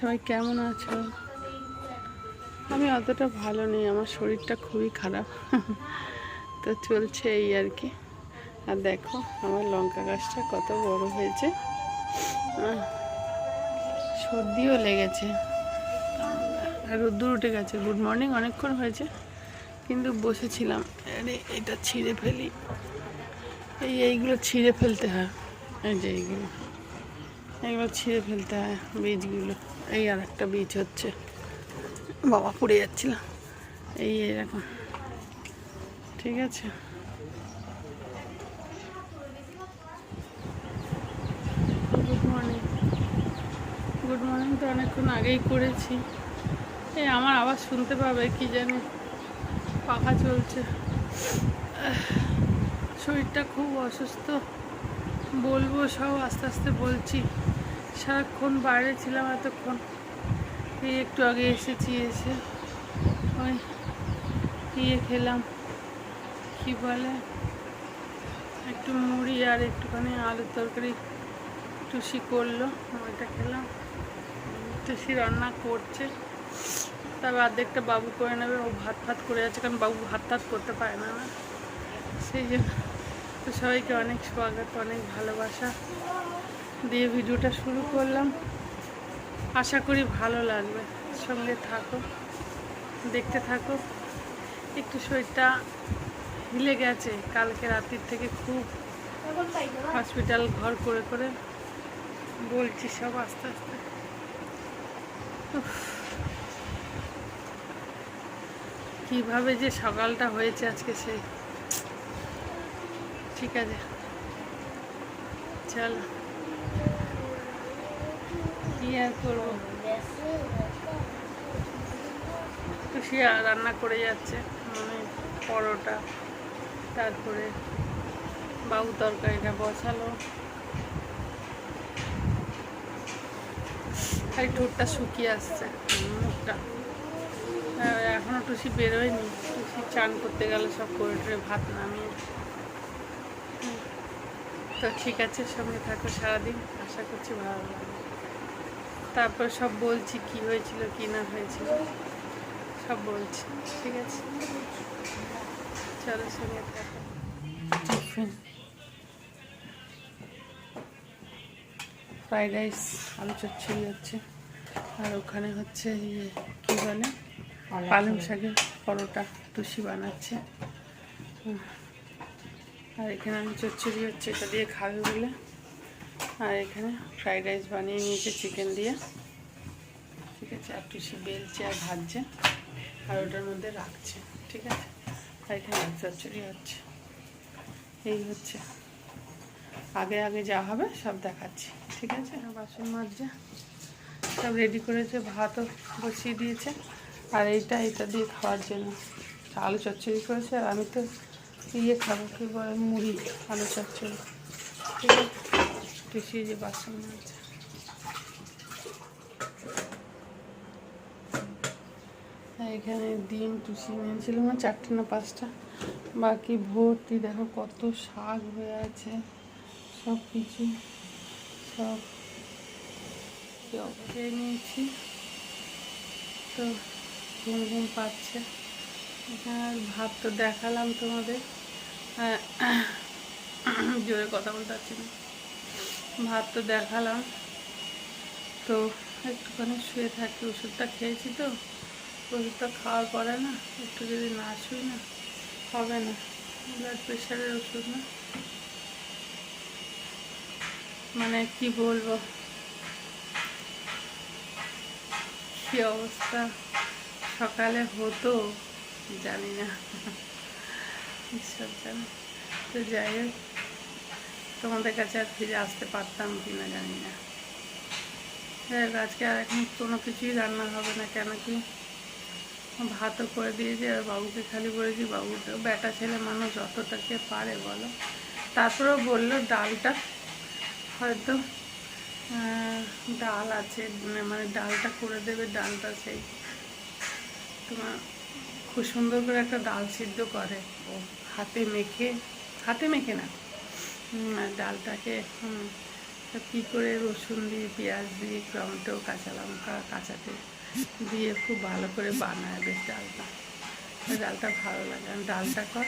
সবাই কেমন আছো? আমি অতটা ভালো নেই, আমার শরীরটা খুবই খারাপ। তো চলছে এই আর কি। আর দেখো, আমার লঙ্কা গাছটা কত বড় হয়েছে। সর্দিও লেগেছে। আর রোদ্দুর উঠে গেছে। গুড মর্নিং অনেকক্ষণ হয়েছে, কিন্তু বসেছিলাম। আরে, এটা ছিঁড়ে ফেলি। এই, এইগুলো ছিঁড়ে ফেলতে হয়। এই যে এইগুলো। এগুলো ছিঁড়ে ফেলতে হয় বীজগুলো। এই আর একটা বীজ হচ্ছে। বাবা, পড়ে যাচ্ছিল। এই এরকম ঠিক আছে। গুড মর্নিং গুড মর্নিং তো অনেকক্ষণ আগেই করেছি। এই আমার আবার শুনতে পাবে কি জানি। পাখা চলছে। শরীরটা খুব অসুস্থ। বলব সব আস্তে আস্তে বলছি। সারাক্ষণ বাইরে ছিলাম, এতক্ষণ এই একটু আগে এসেছি এসে। ওই ইয়ে খেলাম, কি বলে? একটু মুড়ি আর একটুখানি আলুর তরকারি টুসি করল, ওইটা খেলাম। টুসি রান্না করছে তারপর অর্ধেকটা বাবু করে নেবে, ও ভাত ফাত করে যাচ্ছে, কারণ বাবু ভাত টাত করতে পারে না না। সেই জন্য তো সবাইকে অনেক স্বাগত, অনেক ভালোবাসা। দিয়ে ভিডিওটা শুরু করলাম। আশা করি ভালো লাগবে। সঙ্গে থাকো, দেখতে থাকো। একটু শরীরটা হিলে গেছে কালকে রাত্রির থেকে খুব হসপিটাল ঘর করে করে। বলছি সব আস্তে আস্তে। কীভাবে যে সকালটা হয়েছে আজকে সেই। ঠিক আছে। চলো। আর রান্না করে যাচ্ছে মানে পরোটা, তারপরে বাবু তরকারিটা বসালো। খালি ঠোঁটটা শুকিয়ে আসছে, মুখটা। আর এখনও টুসি বেরোয়নি, টুসি চান করতে গেলে, সব করে টরে ভাত নামিয়ে। তো ঠিক আছে, সঙ্গে থাকো সারাদিন, আশা করছি ভালো লাগবে। তারপর সব বলছি কি হয়েছিল কি না হয়েছিল। সব বলছি ঠিক আছে? চলো সঙ্গে থাকো। ফ্রাইড রাইস আলু চচ্চড়ি হচ্ছে। আর ওখানে হচ্ছে ইয়ে কী বলে? পালং শাকের পরোটা টুসি বানাচ্ছে। আর এখানে আমি চচ্চড়ি হচ্ছে এটা দিয়ে খাবে বলে। আর এখানে ফ্রাইড রাইস বানিয়ে নিয়েছে চিকেন দিয়ে। ঠিক আছে আর টুসি বেলছে আর ভাজছে। আর ওটার মধ্যে রাখছে ঠিক আছে? আর এখানে চচ্চড়ি হচ্ছে। এই হচ্ছে। আগে আগে যা হবে সব দেখাচ্ছি ঠিক আছে? বাসন মাজছে। সব রেডি করেছে ভাতও বসিয়ে দিয়েছে। আর এইটা এটা দিয়ে খাওয়ার জন্য। আলু চচ্চড়ি করেছে আর আমি তো ইয়ে খাব কি বলে মুড়ি আলু চচ্চড়ি। ঠিক আছে? পিছিয়ে যে বাসন আর এখানে ডিম টুসি নিয়েছিলাম না চারটে না পাঁচটা। বাকি ভর্তি, দেখো কত শাক হয়ে আছে। সব কিছু, সব খেয়ে নিয়েছি। তো ঘুম ঘুম পাচ্ছে। আর ভাত তো দেখালাম তোমাদের। জোরে কথা বলতে পারছি না। ভাত তো দেখালাম। তো একটুখানি শুয়ে থাকি, ওষুধটা খেয়েছি তো। ওষুধটা খাওয়ার পরে না, একটু যদি না শুই না, হবে না। ব্লাড প্রেশারের ওষুধ না। মানে কি বলব? কি অবস্থা? সকালে হতো? জানি না। ঈশ্বর জানে। তো যাই হোক। তোমাদের কাছে আর ফিরে আসতে পারতাম কি না জানি না। যাই আজকে আর এখন কোনো কিছুই রান্না হবে না, কেন কি? ভাতও করে দিয়েছি আর বাবুকে খালি বলেছি, বাবু বেটা ছেলে মানুষ যতটা কে পারে বলো? তারপরেও বলল, ডালটা হয়তো ডাল আছে মানে ডালটা করে দেবে, ডালটা সেই তোমার খুব সুন্দর করে একটা ডাল সিদ্ধ করে। ও হাতে মেখে হাতে মেখে না ডালটাকে কী করে রসুন দিয়ে, পেঁয়াজ দিয়ে, টমেটো, কাঁচা লঙ্কা কাঁচাতে দিয়ে খুব ভালো করে বানায় বেশ ডালটা। ডালটা ভালো লাগে। আর ডালটা কর,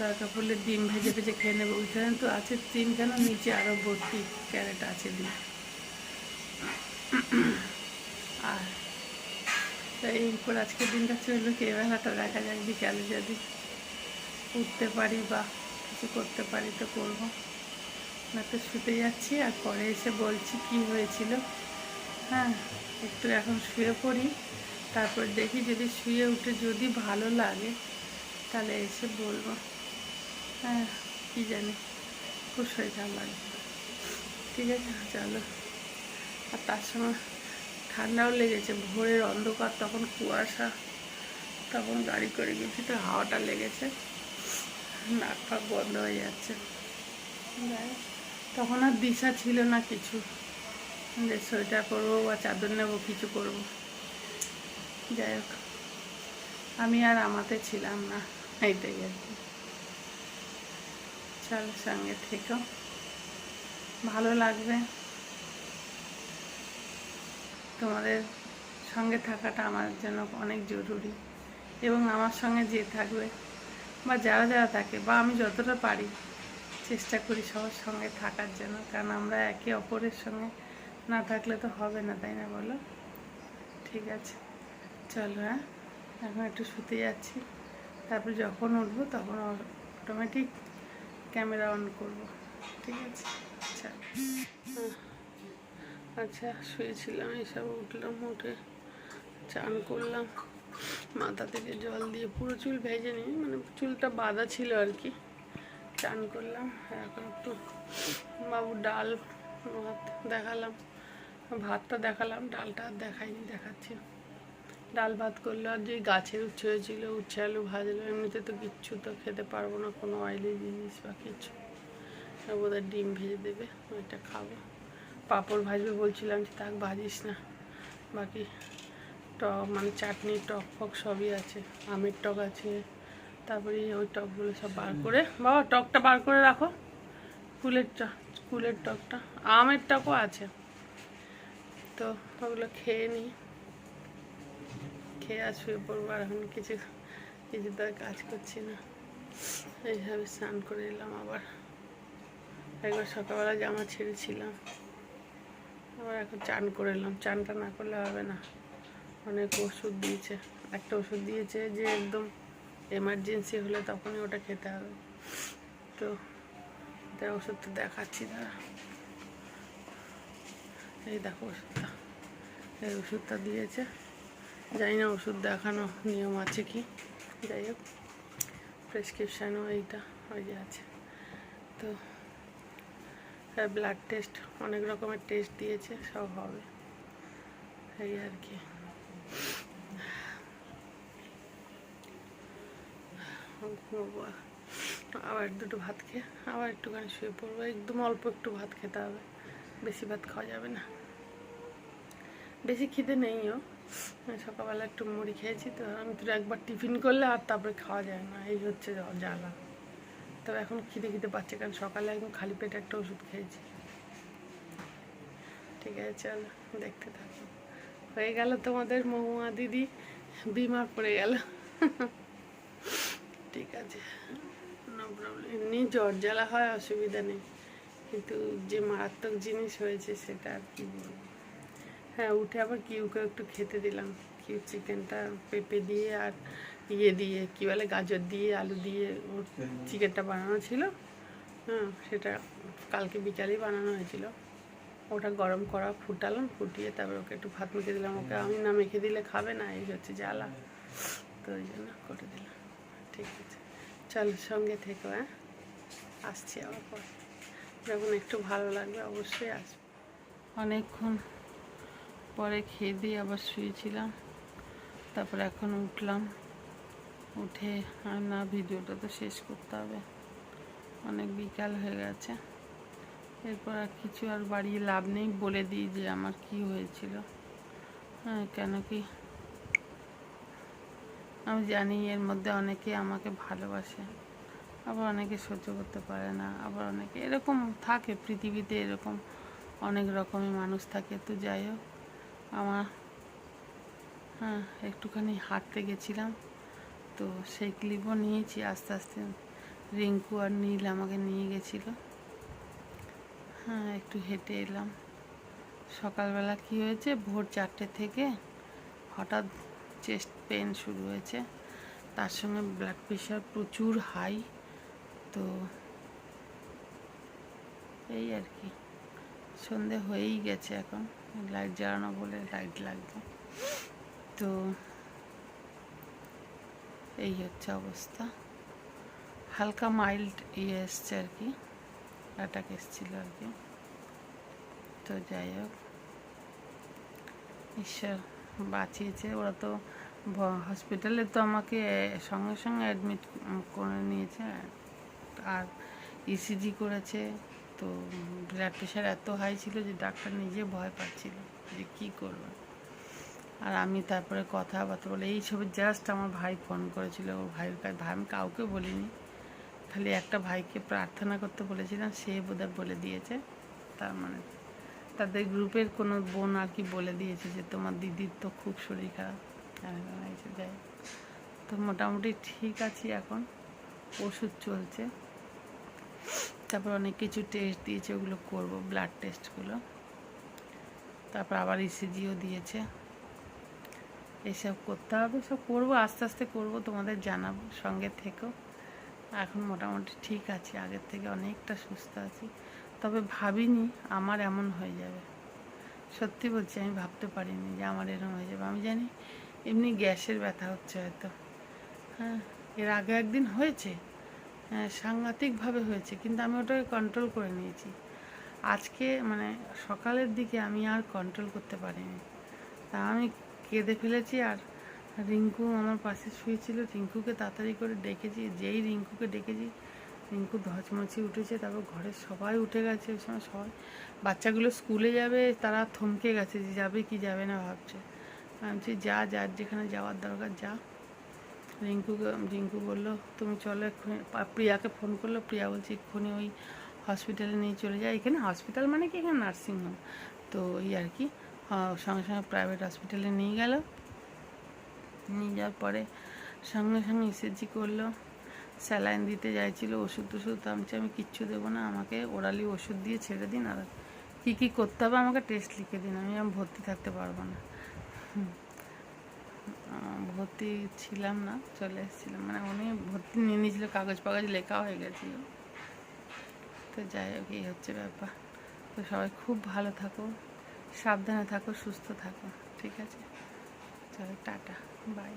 দরকার পড়লে ডিম ভেজে ভেজে খেয়ে নেব। ওইখানে তো আছে তিনখানা, নিচে আরও ভর্তি ক্যারেট আছে ডিম। আর তাই এরপর আজকের দিনটা চলল কে? বেলাটা দেখা যাক বিকালে যদি উঠতে পারি বা কিছু করতে পারি তো করব। না তো শুতে যাচ্ছি আর পরে এসে বলছি কি হয়েছিল। হ্যাঁ একটু এখন শুয়ে পড়ি, তারপর দেখি যদি শুয়ে উঠে যদি ভালো লাগে, তাহলে এসে বলব। হ্যাঁ কী জানি, খুব শরীর খারাপ লাগবে ঠিক আছে, চলো। আর তার সময় ঠান্ডাও লেগেছে, ভোরের অন্ধকার, তখন কুয়াশা, তখন গাড়ি করে গেছি, তো হাওয়াটা লেগেছে। নাক ফাক বন্ধ হয়ে যাচ্ছে। যাই হোক, তখন আর দিশা ছিল না কিছু। যে সোয়েটার পরবো বা চাদর নেব কিছু করব। যাই হোক আমি আর আমাতে ছিলাম না এইটাই আর কি। চলো সঙ্গে থেকো। ভালো লাগবে। তোমাদের সঙ্গে থাকাটা আমার জন্য অনেক জরুরি। এবং আমার সঙ্গে যে থাকবে বা যারা যারা থাকে বা আমি যতটা পারি চেষ্টা করি সবার সঙ্গে থাকার জন্য, কারণ আমরা একে অপরের সঙ্গে না থাকলে তো হবে না, তাই না বলো? ঠিক আছে, চলো হ্যাঁ? এখন একটু শুতে যাচ্ছি, তারপর যখন উঠবো তখন অটোমেটিক ক্যামেরা অন করব, ঠিক আছে? চল। আচ্ছা শুয়েছিলাম, এসব উঠলাম, উঠে চান করলাম। মাথা থেকে জল দিয়ে পুরো চুল ভেজে নিই মানে চুলটা বাঁধা ছিল আর কি। চান করলাম, এখন একটু বাবু ডাল ভাত দেখালাম। ভাতটা দেখালাম, ডালটা আর দেখাইনি, দেখাচ্ছি। ডাল ভাত করল আর যে গাছের উচ্ছে হয়েছিল, উচ্ছে আলু ভাজলো এমনিতে তো কিচ্ছু তো খেতে পারব না, কোনো অয়েলি জিনিস বা কিছু। বোধহয় ডিম ভেজে দেবে, ওইটা খাব। পাঁপড় ভাজবে বলছিলাম যে তাক ভাজিস না, বাকি টক মানে চাটনি টক ফক সবই আছে আমের টক আছে তারপরে ওই টকগুলো সব বার করে বাবা টকটা বার করে রাখো কুলের টক কুলের টকটা আমের টকও আছে তো ওগুলো খেয়ে নিই খেয়ে আর শুয়ে পড়ব আর এখন কিছু কিছু তো কাজ করছি না এইভাবে স্নান করে এলাম আবার একবার সকালবেলা জামা ছেড়েছিলাম আবার এখন চান করে এলাম চানটা না করলে হবে না অনেক ওষুধ দিয়েছে। একটা ওষুধ দিয়েছে যে একদম এমার্জেন্সি হলে তখনই ওটা খেতে হবে। তো তাই ওষুধটা দেখাচ্ছি দাঁড়া এই দেখো ওষুধটা। এই ওষুধটা দিয়েছে। জানি না ওষুধ দেখানো নিয়ম আছে কি। যাই হোক প্রেসক্রিপশানও এইটা ওই যে আছে। তো ব্লাড টেস্ট অনেক রকমের টেস্ট দিয়েছে, সব হবে। এই আর কি। ঘুমোবো আবার দুটো ভাত খেয়ে, আবার একটুখানি শুয়ে পড়ব। একদম অল্প একটু ভাত খেতে হবে। বেশি ভাত খাওয়া যাবে না। বেশি খিদে নেইও সকালবেলা একটু মুড়ি খেয়েছি, তো আমি তো একবার টিফিন করলে আর তারপরে খাওয়া যায় না। এই হচ্ছে জ্বালা। তবে এখন খিদে খিদে পাচ্ছে, কারণ সকালে একদম খালি পেটে একটা ওষুধ খেয়েছি। ঠিক আছে, চলো, দেখতে থাকো। হয়ে গেল তোমাদের মহুয়া দিদি। বিমার পড়ে গেল। ঠিক আছে। নো প্রবলেম এমনি জ্বর জ্বালা হয় অসুবিধা নেই। কিন্তু যে মারাত্মক জিনিস হয়েছে সেটা আর কি বলব। হ্যাঁ উঠে আবার কিউকে একটু খেতে দিলাম। কিউ চিকেনটা পেঁপে দিয়ে আর ইয়ে দিয়ে কী বলে গাজর দিয়ে আলু দিয়ে ওর চিকেনটা বানানো ছিল। হ্যাঁ সেটা কালকে বিকালেই বানানো হয়েছিল। ওটা গরম করা ফুটালাম ফুটিয়ে তারপর ওকে একটু ভাত মেখে দিলাম। ওকে আমি না মেখে দিলে খাবে না এই হচ্ছে জ্বালা। তো ওই জন্য করে দিলাম। ঠিক আছে। চল সঙ্গে থেকো হ্যাঁ? আসছি আবার পর। যখন একটু ভালো লাগবে অবশ্যই আসব। অনেকক্ষণ পরে খেয়ে দিয়ে আবার শুয়েছিলাম। তারপর এখন উঠলাম। উঠে আর না, ভিডিওটা তো শেষ করতে হবে। অনেক বিকাল হয়ে গেছে। এরপর আর কিছু আর বাড়িয়ে লাভ নেই। বলে দিই যে আমার কি হয়েছিল। হ্যাঁ কেন কি আমি জানি এর মধ্যে অনেকে আমাকে ভালোবাসে, আবার অনেকে সহ্য করতে পারে না, আবার অনেকে এরকম থাকে, পৃথিবীতে এরকম অনেক রকমের মানুষ থাকে। তো যাই হোক, আমার হ্যাঁ একটুখানি হাঁটতে গেছিলাম, তো সেই ক্লিপও নিয়েছি, আস্তে আস্তে রিঙ্কু আর নীল আমাকে নিয়ে গেছিল। হ্যাঁ একটু হেঁটে এলাম। সকালবেলা কি হয়েছে? ভোর চারটে থেকে হঠাৎ চেস্ট পেন শুরু হয়েছে। তার সঙ্গে ব্লাড প্রেশার প্রচুর হাই তো এই আর কি। সন্ধে হয়েই গেছে এখন লাইট জ্বালানো বলে লাইট লাগবে। তো এই হচ্ছে অবস্থা। হালকা মাইল্ড ইয়ে এসছে আর কি অ্যাটাক এসছিল আর কি। তো যাই হোক, ঈশ্বর বাঁচিয়েছে। ওরা তো হসপিটালে তো আমাকে সঙ্গে সঙ্গে অ্যাডমিট করে নিয়েছে। আর ইসিজি করেছে। তো ব্লাড প্রেশার এত হাই ছিল যে ডাক্তার নিজে ভয় পাচ্ছিল যে কী করবে। আর আমি তারপরে কথাবার্তা বলে, এই সব জাস্ট আমার ভাই ফোন করেছিল। ওর ভাইয়ের কাছে ভাই, আমি কাউকে বলিনি। খালি একটা ভাইকে প্রার্থনা করতে বলেছিলাম, সে বোধহয় বলে দিয়েছে। তার মানে তাদের গ্রুপের কোনো বোন আর কি বলে দিয়েছে যে তোমার দিদির তো খুব শরীর খারাপ। হয়েছে যাই। তো মোটামুটি ঠিক আছি এখন, ওষুধ চলছে। তারপর অনেক কিছু টেস্ট দিয়েছে, ওগুলো করব ব্লাড টেস্টগুলো তারপর আবার ইসিজিও দিয়েছে। এসব করতে হবে, সব করব, আস্তে আস্তে করব, তোমাদের জানাব, সঙ্গে থেকেও এখন মোটামুটি ঠিক আছি, আগের থেকে অনেকটা সুস্থ আছি। তবে ভাবিনি আমার এমন হয়ে যাবে। সত্যি বলছি, আমি ভাবতে পারিনি যে আমার এরকম হয়ে যাবে। আমি জানি এমনি গ্যাসের ব্যথা হচ্ছে হয়তো। হ্যাঁ এর আগে একদিন হয়েছে। হ্যাঁ সাংঘাতিকভাবে হয়েছে, কিন্তু আমি ওটাকে কন্ট্রোল করে নিয়েছি। আজকে মানে সকালের দিকে আমি আর কন্ট্রোল করতে পারিনি। তা আমি কেঁদে ফেলেছি আর রিঙ্কু আমার পাশে শুয়েছিল। রিঙ্কুকে তাড়াতাড়ি করে ডেকেছি, যেই রিঙ্কুকে ডেকেছি রিঙ্কু ধচমচি উঠেছে, তারপর ঘরের সবাই উঠে গেছে, ওই সময় সবাই, বাচ্চাগুলো স্কুলে যাবে, তারা থমকে গেছে যে যাবে কি যাবে না ভাবছে। ভাবছি যা যার যেখানে যাওয়ার দরকার, যা। রিঙ্কুকে রিঙ্কু বলল, তুমি চলো এক্ষুনি। প্রিয়াকে ফোন করল, প্রিয়া বলছে, এক্ষুনি ওই হসপিটালে নিয়ে চলে যায় এখানে হসপিটাল মানে কি? এখানে নার্সিংহোম। তো এই আর কি সঙ্গে সঙ্গে প্রাইভেট হসপিটালে নিয়ে গেল। নিয়ে যাওয়ার পরে সঙ্গে সঙ্গে ইসিজি করল। স্যালাইন দিতে চাইছিল ওষুধ টষুধ আমি আমি কিচ্ছু দেবো না, আমাকে ওরালি ওষুধ দিয়ে ছেড়ে দিন আর কী কী করতে হবে আমাকে টেস্ট লিখে দিন, আমি আমি ভর্তি থাকতে পারব না। ভর্তি ছিলাম না, চলে এসেছিলাম মানে উনি ভর্তি নিয়ে নিয়েছিল, কাগজ ফাগজ লেখা হয়ে গেছিল। তো যাই হোক, এই হচ্ছে ব্যাপার। তো সবাই খুব ভালো থাকো, সাবধানে থাকো, সুস্থ থাকো, ঠিক আছে? চলো, টাটা বাই